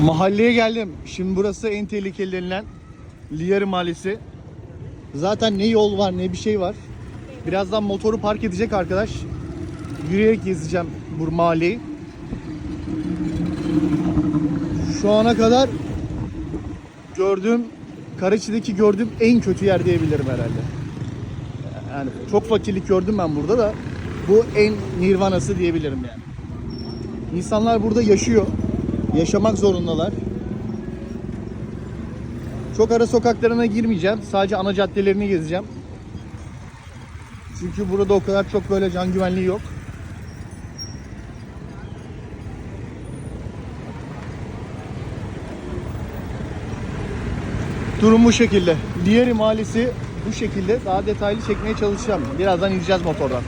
Mahalleye geldim. Şimdi burası en tehlikeli denilen Liyarı Mahallesi. Zaten ne yol var ne bir şey var. Birazdan motoru park edecek arkadaş. Yürüyerek gezeceğim bu mahalleyi. Şu ana kadar gördüğüm Karaçi'deki gördüğüm en kötü yer diyebilirim herhalde. Yani çok fakirlik gördüm ben burada da bu en nirvanası diyebilirim yani. İnsanlar burada yaşıyor. Yaşamak zorundalar. Çok ara sokaklarına girmeyeceğim. Sadece ana caddelerini gezeceğim. Çünkü burada o kadar çok böyle can güvenliği yok. Durum bu şekilde. Diğeri Mahallesi bu şekilde. Daha detaylı çekmeye çalışacağım. Birazdan ineceğiz motordan.